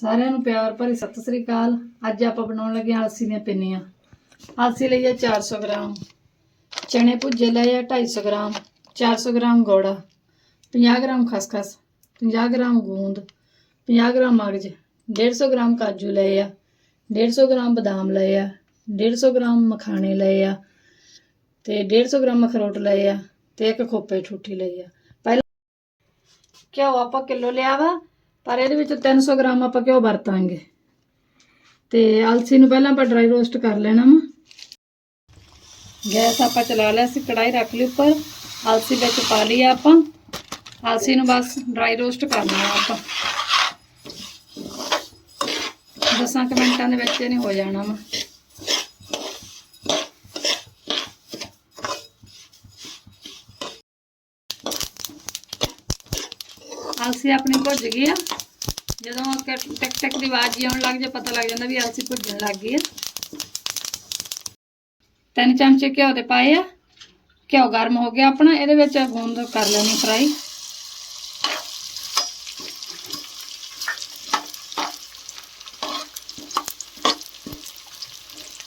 ਸਾਰਿਆਂ ਨੂੰ ਪਿਆਰ ਭਰੀ ਸਤਿ ਸ੍ਰੀ ਅਕਾਲ। ਅੱਜ ਆਪਾਂ ਬਣਾਉਣ ਲੱਗੇ ਹਾਂ ਆਲਸੀ ਦੀਆਂ ਪਿੰਨੀਆਂ। ਆਲਸੀ ਲਈ ਹੈ 400 ਗ੍ਰਾਮ। ਚਨੇ ਭੁੱਜੇ ਲਏ ਆ 250 ਗ੍ਰਾਮ। 400 ਗ੍ਰਾਮ ਗੋੜਾ। 50 ਗ੍ਰਾਮ ਖਸਖਸ। 50 ਗ੍ਰਾਮ ਗੂੰਦ। 50 ਗ੍ਰਾਮ ਮਗਜ। 150 ਗ੍ਰਾਮ ਕਾਜੂ ਲਏ ਆ। 150 ਗ੍ਰਾਮ ਬਦਾਮ ਲਏ ਆ। 150 ਗ੍ਰਾਮ ਮਖਾਣੇ ਲਏ ਆ। ਤੇ 150 ਗ੍ਰਾਮ ਅਖਰੋਟ ਲਏ ਆ। ਤੇ ਇੱਕ ਖੋਪੇ ਠੂਠੀ ਲਈ ਆ। ਪਹਿਲਾਂ ਘਿਓ ਆਪਾਂ ਕਿਲੋ ਲਿਆ ਵਾ। ਪਰ ਇਹਦੇ ਵਿੱਚ 300 ਗ੍ਰਾਮ ਆਪਾਂ ਘਿਓ ਵਰਤਾਂਗੇ। ਤੇ ਅਲਸੀ ਨੂੰ ਪਹਿਲਾਂ ਆਪਾਂ ਡਰਾਈ ਰੋਸਟ ਕਰ ਲੈਣਾ ਵਾ। ਗੈਸ ਆਪਾਂ ਚਲਾ ਲਿਆ ਸੀ ਕੜਾਈ ਰੱਖ ਲਈ ਉੱਪਰ। ਅਲਸੀ ਵਿੱਚ ਪਾ ਲਈ ਆਪਾਂ। ਅਲਸੀ ਨੂੰ ਬਸ ਡਰਾਈ ਰੋਸਟ ਕਰਨਾ ਆ ਆਪਾਂ। ਦਸਾਂ ਕੁ ਮਿੰਟਾਂ ਦੇ ਵਿੱਚ ਇਹਨੇ ਹੋ ਜਾਣਾ ਵਾ। ਅਲਸੀ ਆਪਣੀ ਭੁੱਜ ਗਈ ਆ। ਜਦੋਂ ਟਕ ਟਕ ਦੀ ਆਵਾਜ਼ ਜੀ ਆਉਣ ਲੱਗ ਜਾ, ਪਤਾ ਲੱਗ ਜਾਂਦਾ ਵੀ ਅਲਸੀ ਭੁੱਜਣ ਲੱਗ ਗਈ ਆ। ਤਿੰਨ ਚਮਚੇ ਘਿਓ ਦੇ ਪਾਏ ਆ। ਘਿਓ ਗਰਮ ਹੋ ਗਿਆ ਆਪਣਾ, ਇਹਦੇ ਵਿੱਚ ਗੂੰਦ ਕਰ ਲੈਣੀ ਫਰਾਈ।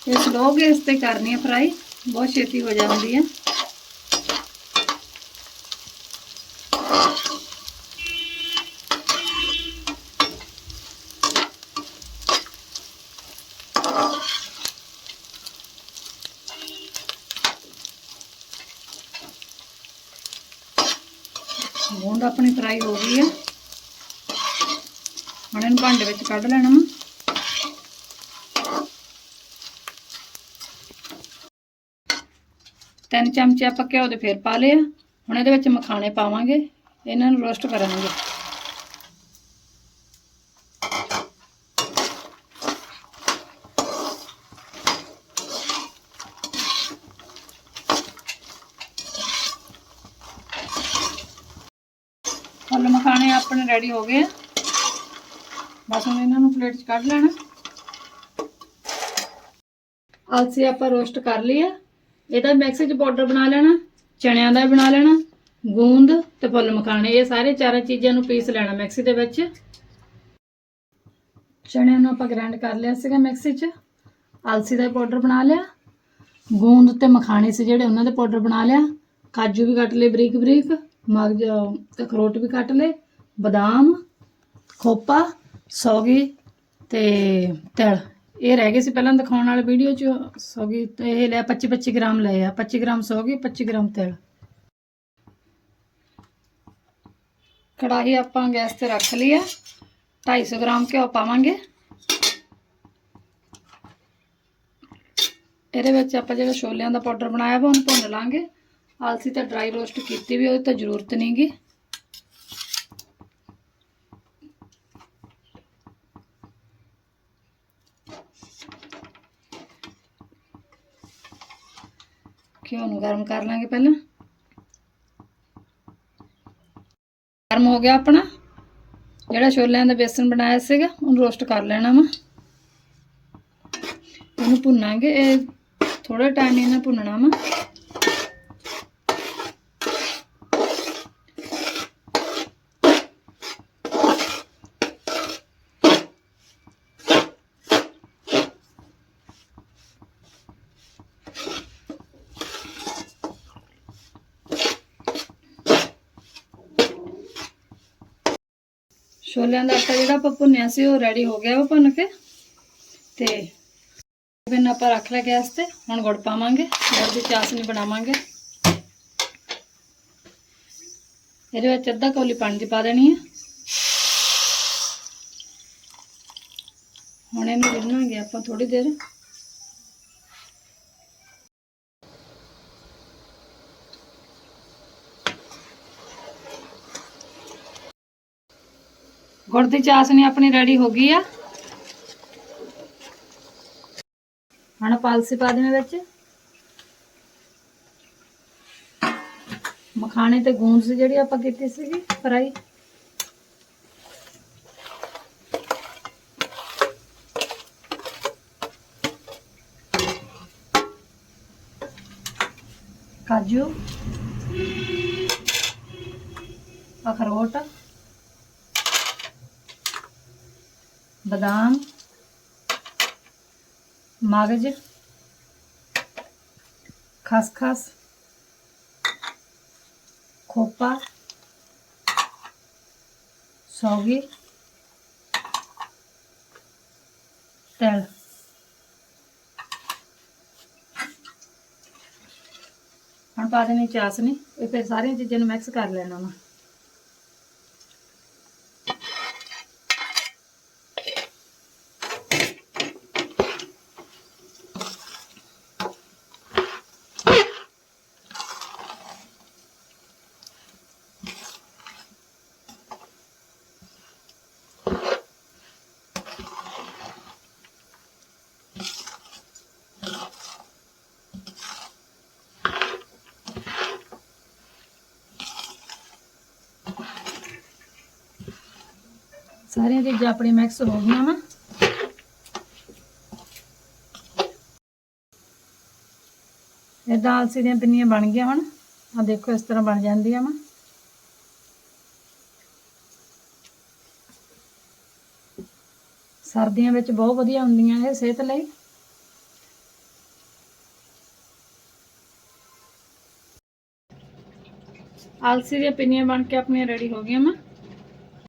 ਇਸ ਸਲੋ ਗੈਸ ਤੇ ਕਰਨੀ ਹੈ ਫਰਾਈ, ਬਹੁਤ ਛੇਤੀ ਹੋ ਜਾਂਦੀ ਹੈ ਗੂੰਦ ਆਪਣੀ ਫਰਾਈ ਹੋ ਗਈ ਹੈ ਹੁਣ ਇਹਨੂੰ ਭਾਂਡੇ ਵਿੱਚ ਕੱਢ ਲੈਣਾ ਵਾ। ਤਿੰਨ ਚਮਚੇ ਆਪਾਂ ਘਿਓ ਦੇ ਫੇਰ ਪਾ ਲਏ ਆ। ਹੁਣ ਇਹਦੇ ਵਿੱਚ ਮਖਾਣੇ ਪਾਵਾਂਗੇ। ਇਹਨਾਂ ਨੂੰ ਰੋਸਟ ਕਰਾਂਗੇ ਫੁੱਲ ਮਖਾਣੇ ਆਪਣੇ ਰੈਡੀ ਹੋ ਗਏ। ਆ ਬਸ ਹੁਣ ਇਹਨਾਂ ਨੂੰ ਪਲੇਟ 'ਚ ਕੱਢ ਲੈਣਾ। ਅਲਸੀ ਆਪਾਂ ਰੋਸਟ ਕਰ ਲਈ ਆ। ਇਹਦਾ ਮਿਕਸ 'ਚ ਪਾਊਡਰ ਬਣਾ ਲੈਣਾ, ਚਣਿਆਂ ਦਾ ਵੀ ਬਣਾ ਲੈਣਾ, ਗੂੰਦ ਤੇ ਫੁੱਲ ਮਖਾਣੇ। ਇਹ ਸਾਰੇ ਚਾਰਾਂ ਚੀਜ਼ਾਂ ਨੂੰ ਪੀਸ ਲੈਣਾ ਮਿਕਸੀ ਦੇ ਵਿੱਚ। ਚਣਿਆਂ ਨੂੰ ਆਪਾਂ ਗ੍ਰਾਈਂਡ ਕਰ ਲਿਆ ਸੀਗਾ ਮਿਕਸੀ 'ਚ। ਅਲਸੀ ਦਾ ਪਾਊਡਰ ਬਣਾ ਲਿਆ। ਗੂੰਦ ਤੇ ਮਖਾਣੇ ਸੀ ਜਿਹੜੇ, ਉਹਨਾਂ ਦੇ ਪਾਊਡਰ ਬਣਾ ਲਿਆ। ਕਾਜੂ ਵੀ ਕੱਟ ਲਏ ਬਰੀਕ ਬਰੀਕ ਮਗਜ ਅਖਰੋਟ ਵੀ ਕੱਟ ਲਏ, ਬਦਾਮ, ਖੋਪਾ, ਸੌਗੀ ਤੇ ਤਿਲ। ਇਹ ਰਹਿ ਗਏ ਸੀ ਪਹਿਲਾਂ ਦਿਖਾਉਣ ਵਾਲੇ ਵੀਡੀਓ 'ਚ, ਸੌਗੀ ਤੇ ਇਹ ਲਿਆ 25 25 ਗ੍ਰਾਮ ਲਏ ਆ 25 ਗ੍ਰਾਮ ਸੌਗੀ 25 ਗ੍ਰਾਮ ਤਿਲ। ਕੜਾਹੀ ਆਪਾਂ ਗੈਸ ਤੇ ਰੱਖ ਲਈ ਆ 250 ਗ੍ਰਾਮ ਘਿਓ ਪਾਵਾਂਗੇ। ਇਹਦੇ ਵਿੱਚ ਆਪਾਂ ਜਿਹੜਾ ਛੋਲਿਆਂ ਦਾ ਪਾਊਡਰ ਬਣਾਇਆ ਵਾ, ਉਹਨੂੰ ਭੁੰਨ ਲਾਂਗੇ। ਆਲਸੀ ਤਾਂ ਡਰਾਈ ਰੋਸਟ ਕੀਤੀ ਵੀ ਉਹਦੀ ਤਾਂ ਜ਼ਰੂਰਤ ਨਹੀਂਗੀ ਘਿਓ ਨੂੰ ਗਰਮ ਕਰ ਲਾਂਗੇ ਪਹਿਲਾਂ। ਗਰਮ ਹੋ ਗਿਆ ਆਪਣਾ। ਜਿਹੜਾ ਛੋਲਿਆਂ ਦਾ ਬੇਸਨ ਬਣਾਇਆ ਸੀਗਾ, ਉਹਨੂੰ ਰੋਸਟ ਕਰ ਲੈਣਾ ਵਾ। ਇਹਨੂੰ ਭੁੰਨਾਂਗੇ, ਇਹ ਥੋੜਾ ਟਾਈਮ ਇਹਨਾਂ ਭੁੰਨਣਾ ਵਾ। ਛੋਲਿਆਂ ਦਾ ਆਟਾ ਜਿਹੜਾ ਆਪਾਂ ਭੁੰਨਿਆ ਸੀ ਉਹ ਰੈਡੀ ਹੋ ਗਿਆ ਵਾ ਭੁੰਨ ਕੇ। ਤੇ ਬਿਨ ਆਪਾਂ ਰੱਖ ਲਿਆ ਗੈਸ ਤੇ, ਹੁਣ ਗੁੜ ਪਾਵਾਂਗੇ, ਗੁੜ ਦੀ ਚਾਸ਼ਨੀ ਬਣਾਵਾਂਗੇ। ਇਹਦੇ ਵਿੱਚ ਅੱਧਾ ਕੌਲੀ ਪਾਣੀ ਦੀ ਪਾ ਦੇਣੀ ਹੈ ਹੁਣ ਇਹਨੂੰ ਰਿੰਨਾਂਗੇ ਆਪਾਂ ਥੋੜੀ ਦੇਰ। ਗੁੜ ਦੀ ਚਾਸ਼ਨੀ ਆਪਣੀ ਰੈਡੀ ਹੋ ਗਈ ਆ। ਹੁਣ ਪਾਲਸੀ ਪਾ ਦੇਣਾ ਵਿੱਚ। ਮਖਾਣੇ ਤੇ ਗੂੰਦ ਸੀ ਜਿਹੜੀ ਆਪਾਂ ਕੀਤੀ ਸੀਗੀ, ਫਰਾਈ। ਕਾਜੂ। ਅਖਰੋਟ ਬਦਾਮ, ਮਗਜ, ਖਸਖਸ, ਖੋਪਾ, ਸੌਗੀ, ਤਿਲ। ਹੁਣ ਪਾ ਦੇਣੀ ਚਾਸਨੀ, ਇਹ ਫਿਰ ਸਾਰੀਆਂ ਚੀਜ਼ਾਂ ਨੂੰ ਮਿਕਸ ਕਰ ਲੈਣਾ ਵਾ। ਸਾਰੀਆਂ ਚੀਜ਼ਾਂ ਆਪਣੀ ਮਿਕਸ ਹੋ ਗਈਆਂ ਵਾ। ਇਦਾਂ ਆਲਸੀ ਦੀਆਂ ਪਿੰਨੀਆਂ ਬਣ ਗਈਆਂ ਹੁਣ। ਆ ਦੇਖੋ ਇਸ ਤਰ੍ਹਾਂ ਬਣ ਜਾਂਦੀਆਂ ਵਾ। ਸਰਦੀਆਂ ਵਿੱਚ ਬਹੁਤ ਵਧੀਆ ਹੁੰਦੀਆਂ ਇਹ ਸਿਹਤ ਲਈ। ਆਲਸੀ ਦੀਆਂ ਪਿੰਨੀਆਂ ਬਣ ਕੇ ਆਪਣੀਆਂ ਰੈਡੀ ਹੋ ਗਈਆਂ ਵਾ।